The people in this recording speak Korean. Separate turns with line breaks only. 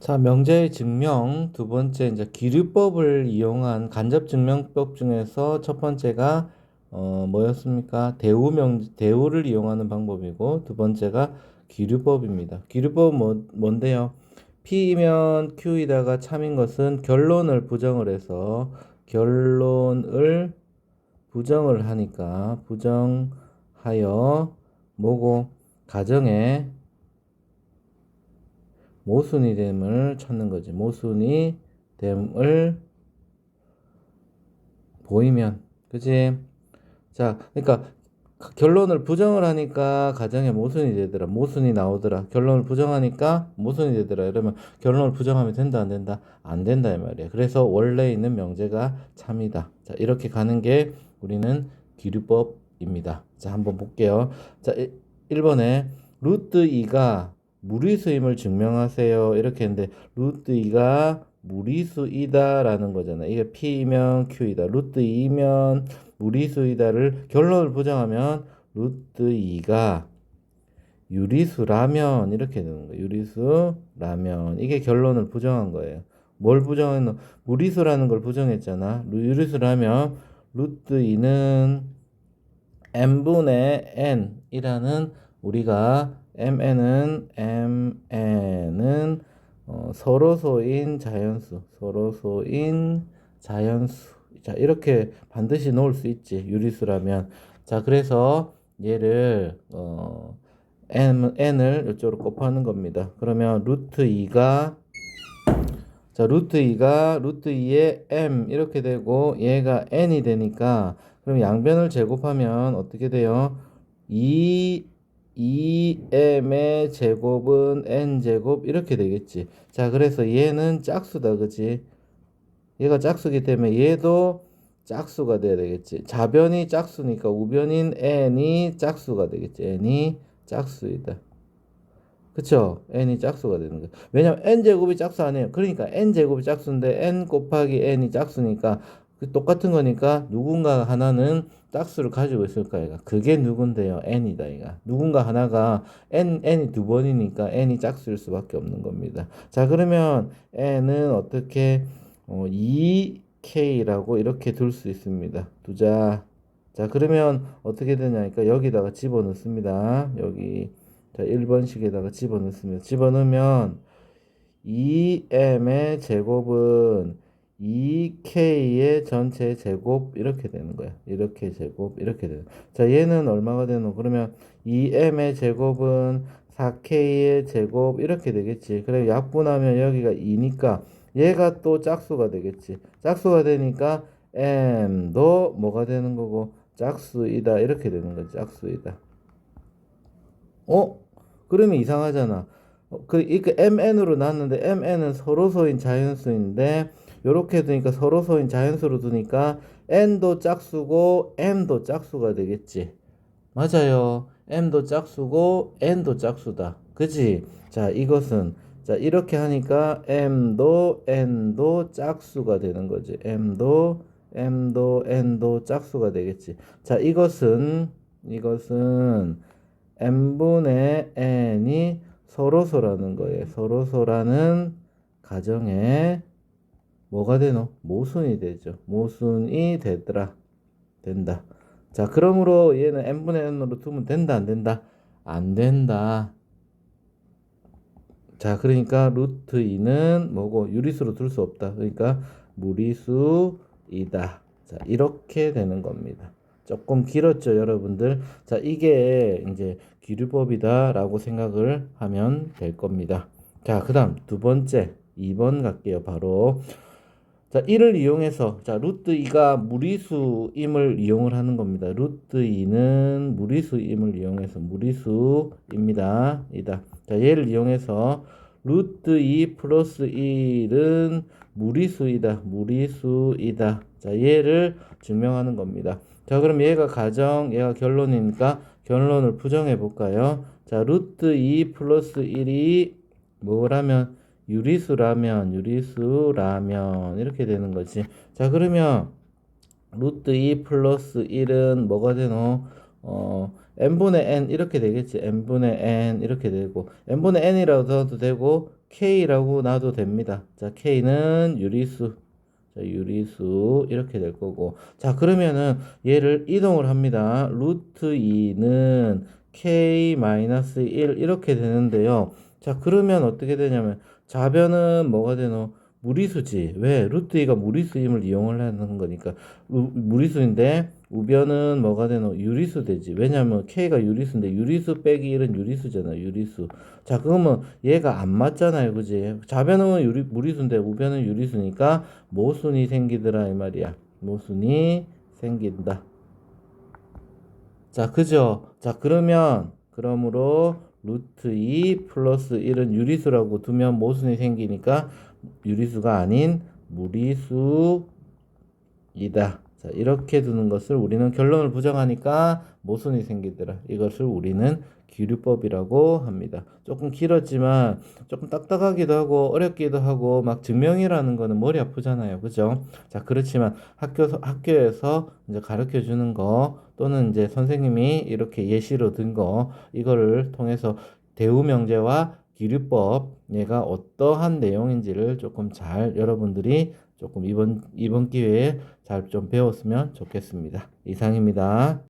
자, 명제의 증명 두 번째 이제 기류법을 이용한 간접 증명법 중에서 첫 번째가 어 뭐였습니까? 대우 명 대우를 이용하는 방법이고 두 번째가 기류법입니다. 기류법은 뭐 뭔데요? P이면 Q이다가 참인 것은 결론을 부정을 해서 결론을 부정을 하니까 부정하여 뭐고 가정에 모순이 됨을 찾는 거지. 모순이 됨을 보이면, 그지? 자, 그러니까 결론을 부정을 하니까 가정에 모순이 되더라. 모순이 나오더라. 결론을 부정하니까 모순이 되더라. 이러면 결론을 부정하면 된다, 안 된다? 안 된다, 이 말이야. 그래서 원래 있는 명제가 참이다. 자, 이렇게 가는 게 우리는 기류법입니다. 자, 한번 볼게요. 자, 1번에 루트 2가 무리수임을 증명하세요. 이렇게 했는데 루트 2가 무리수이다라는 거잖아. 이게 P이면 Q이다. 루트 2면 무리수이다를 결론을 부정하면 루트 2가 유리수라면 이렇게 되는 거예요. 유리수라면 이게 결론을 부정한 거예요. 뭘 부정했노? 무리수라는 걸 부정했잖아. 유리수라면 루트 2는 n분의 n이라는 우리가 mn은 mn은 어, 서로소인 자연수, 서로소인 자연수. 자, 이렇게 반드시 놓을 수 있지. 유리수라면. 자, 그래서 얘를 어, n, n을 이쪽으로 곱하는 겁니다. 그러면 루트 2가 자, 루트 2가 루트 2의 m 이렇게 되고 얘가 n이 되니까 그럼 양변을 제곱하면 어떻게 돼요? 2 2m의 제곱은 n제곱 이렇게 되겠지. 자, 그래서 얘는 짝수다. 그지? 얘가 짝수기 때문에 얘도 짝수가 돼야 되겠지. 자변이 짝수니까 우변인 n이 짝수가 되겠지. n이 짝수이다. 그쵸? n이 짝수가 되는 거야. 왜냐면 n제곱이 짝수 아니에요. 그러니까 n제곱이 짝수인데 n 곱하기 n이 짝수니까 그 똑같은 거니까 누군가 하나는 짝수를 가지고 있을 거야. 그게 누군데요? n이다, 이가. 누군가 하나가 n, n이 두 번이니까 n이 짝수일 수밖에 없는 겁니다. 자, 그러면 n은 어떻게 어, 2k라고 이렇게 둘 수 있습니다. 두자. 자, 그러면 어떻게 되냐니까 여기다가 집어넣습니다. 여기 자, 1번식에다가 집어넣습니다. 집어넣으면 2m의 제곱은 2k의 전체 제곱 이렇게 되는 거야. 이렇게 제곱 이렇게 되는. 자, 얘는 얼마가 되노? 그러면 2m의 제곱은 4k의 제곱 이렇게 되겠지. 그래 약분하면 여기가 2니까 얘가 또 짝수가 되겠지. 짝수가 되니까 m도 뭐가 되는 거고 짝수이다 이렇게 되는 거지. 짝수이다. 어? 그러면 이상하잖아. 어, 그, 이 그 mn으로 나왔는데 mn은 서로소인 자연수인데 요렇게 두니까 서로소인 자연수로 두니까 n도 짝수고 m도 짝수가 되겠지. 맞아요. m도 짝수고 n도 짝수다. 그지? 자, 이것은 자, 이렇게 하니까 m도 n도 짝수가 되는 거지. m도 m도 n도 짝수가 되겠지. 자, 이것은 이것은 n분의 n이 서로소라는 거예요. 서로소라는 가정에 뭐가 되노? 모순이 되죠. 모순이 되더라. 된다. 자, 그러므로 얘는 n분의 n으로 두면 된다, 안 된다? 안 된다. 자, 그러니까 루트 2는 뭐고 유리수로 둘 수 없다. 그러니까 무리수이다. 자, 이렇게 되는 겁니다. 조금 길었죠, 여러분들. 자, 이게 이제 기류법이다라고 생각을 하면 될 겁니다. 자, 그 다음 두 번째 2번 갈게요. 바로 자, 이를 이용해서 자, 루트 2가 무리수임을 이용을 하는 겁니다. 루트 2는 무리수임을 이용해서 무리수입니다. 이다. 자, 얘를 이용해서 루트 2 플러스 1은 무리수이다. 무리수이다. 자, 얘를 증명하는 겁니다. 자, 그럼 얘가 가정, 얘가 결론이니까 결론을 부정해 볼까요? 자, 루트 2 플러스 1이 뭐라면 유리수라면 유리수라면 이렇게 되는 거지. 자, 그러면 루트 2 플러스 1은 뭐가 되노? 어, n분의 n 이렇게 되겠지. n분의 n 이렇게 되고 n분의 n이라고 써도 되고 K라고 놔도 됩니다. 자, K는 유리수. 자, 유리수 이렇게 될 거고. 자, 그러면은 얘를 이동을 합니다. 루트 2는 K-1 이렇게 되는데요. 자, 그러면 어떻게 되냐면 좌변은 뭐가 되노? 무리수지. 왜? 루트 2가 무리수임을 이용을 하는 거니까 루- 무리수인데 우변은 뭐가 되노? 유리수 되지. 왜냐면 K가 유리수인데 유리수 빼기 1은 유리수잖아. 유리수. 자, 그러면 얘가 안 맞잖아요. 그지? 좌변은 유리, 무리수인데 우변은 유리수니까 모순이 생기더라 이 말이야. 모순이 생긴다. 자, 그죠? 자, 그러면 그러므로 루트 2 플러스 1은 유리수라고 두면 모순이 생기니까 유리수가 아닌 무리수이다. 자, 이렇게 두는 것을 우리는 결론을 부정하니까 모순이 생기더라. 이것을 우리는 기류법이라고 합니다. 조금 길었지만 조금 딱딱하기도 하고 어렵기도 하고 막 증명이라는 거는 머리 아프잖아요. 그죠? 자, 그렇지만 학교 학교에서 이제 가르쳐 주는 거 또는 이제 선생님이 이렇게 예시로 든 거 이거를 통해서 대우 명제와 기류법 얘가 어떠한 내용인지를 조금 잘 여러분들이 조금 이번 이번 기회에 잘 좀 배웠으면 좋겠습니다. 이상입니다.